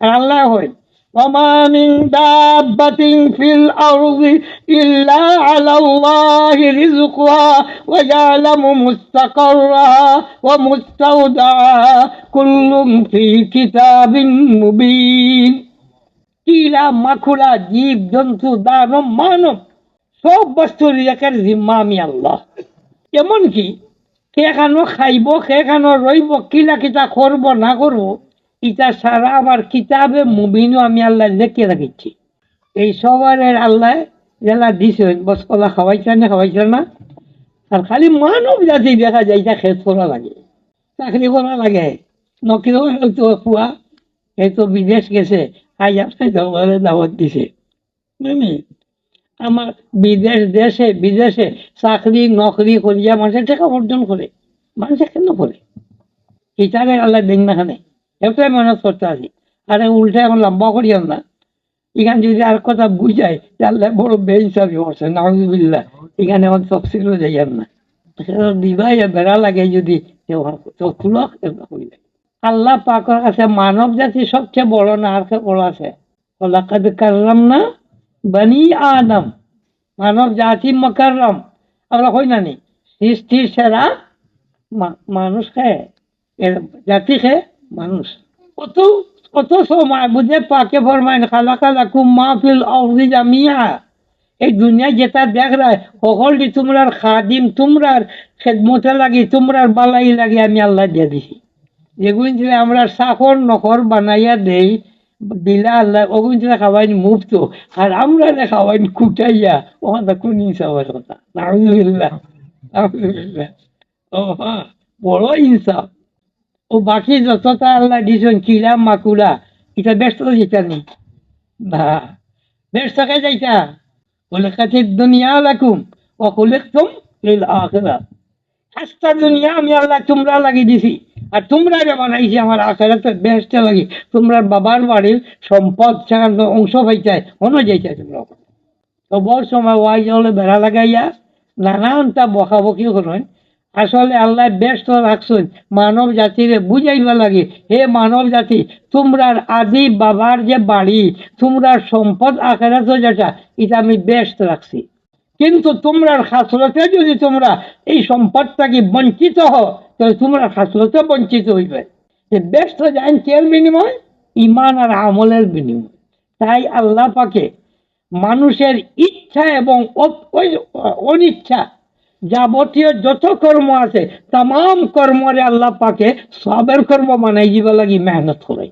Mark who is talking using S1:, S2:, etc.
S1: আর আল্লাহ হয় وما من دابة في الأرض إلا على الله رزقها ويعلم مستقرها ومستودعها كل في كتاب مبين কিলা মাখুরা জীব জন্তু দানব মানব সব বস্তুর একের জিম্মা আমি আল্লাহ এমনকি সেখানো খাইব সেখানো রইব কিলা কিতা করব না করব ইটা সারা আমার কিতাবে মুবিনও আমি আল্লাহ লেখে রাখিছি। এই সবারের আল্লাহ জেলা দিছে, বস কলা খাওয়াইছে না খাওয়াইছে না। আর খালি মানব জাতি দেখা যায়, এটা খেত করা লাগে, চাকরি করা লাগে। নকিও হয়তো খুয়া এই তো বিদেশ গেছে আজ আপনি দরবারে দাওয়াত দিছে। আমার বিদেশ দেশে, বিদেশে চাকরি, নকরি করিয়া মানুষের টাকা অর্জন করে, মানুষে কেন করে? এটারে আল্লাহ দেখ না খানে। এটাই মেহনত করতে আসি। আরে উল্টে এখন লম্বা করিও না। এখানে যদি আর কথা বুঝায় তাহলে বড় বেহিসাবি করছে নাহজুবিল্লাহ এখানে আমার তফসিল যাইয়ার না। বেড়া লাগে যদি আল্লাহ পাকর মানব জাতি সবচেয়ে বড় না, আর বড় আছে। ওলাকাদ কারলাম না বনি আদম। মানব জাতি মকাররম। আমরা হই না নি সৃষ্টির সেরা মানুষ খায় জাতি খায় মানুষ। কত কত সময় বুঝে পাকে ফরমাইন খালা খালা কুম মাহফিল অফি জামিয়া। এই দুনিয়া যেটা দেখ রা সকলটি তোমরার খাদিম, তোমরার খেদমতে লাগি, তোমরার বালাই লাগি, আমি আল্লাহ দিয়ে দিছি। যেগুলি ছিল আমরা সাকর নকর বানাইয়া দেই, দিলা আল্লাহ, ওগুলি ছিল খাওয়াইন মুক্ত, আর আমরা রে খাওয়াইন কুটাইয়া, ওখানে কোন ইনসাফের কথা। নাউজুবিল্লাহ নাউজুবিল্লাহ। ও হ্যাঁ বড় ইনসাফ ও বাকি যতটা আল্লাহ দিছেন, কিলা, মাকুলা এটা ব্যস্ত যেটা না? ব্যস্ত কে যাইতা? বলে কাছে দুনিয়া লাকুম, ও কুলিকতুম আখিরা। সাতটা দুনিয়া আমি আল্লাহ তোমরা লাগিয়ে দিছি, আর তোমরা যে বানাইছি আমার আখেরাতে বেহেস্তে লাগি, তোমরা বাবার বাড়ির সম্পদ সেখানে অংশ পাইছাই অন্য যাইছাই তোমরা তো বড় সময় ওয়াই হলে বেড়া লাগাইয়া, নানানটা বকাবকি করেন আসলে আল্লাহ ব্যস্ত রাখছেন। মানব জাতিরে বুঝাইবা লাগে, হে মানব জাতি তোমরার আদি বাবার যে বাড়ি, তোমরা সম্পদ আখেরাত যেটা, এটা আমি ব্যস্ত রাখছি। কিন্তু তোমরার খাসলতে যদি তোমরা এই সম্পদটাকে বঞ্চিত হও, তাহলে তোমরা খাসলতে বঞ্চিত হইবে। যে ব্যস্ত যান কের বিনিময়? ইমান আর আমলের বিনিময়। তাই আল্লাহ পাকে মানুষের ইচ্ছা এবং অনিচ্ছা যাবতীয় যত কর্ম আছে তাম কর্মরে আল্লাহ পাকে সবের কর্ম মানাই যাব লাগি মেহনত করে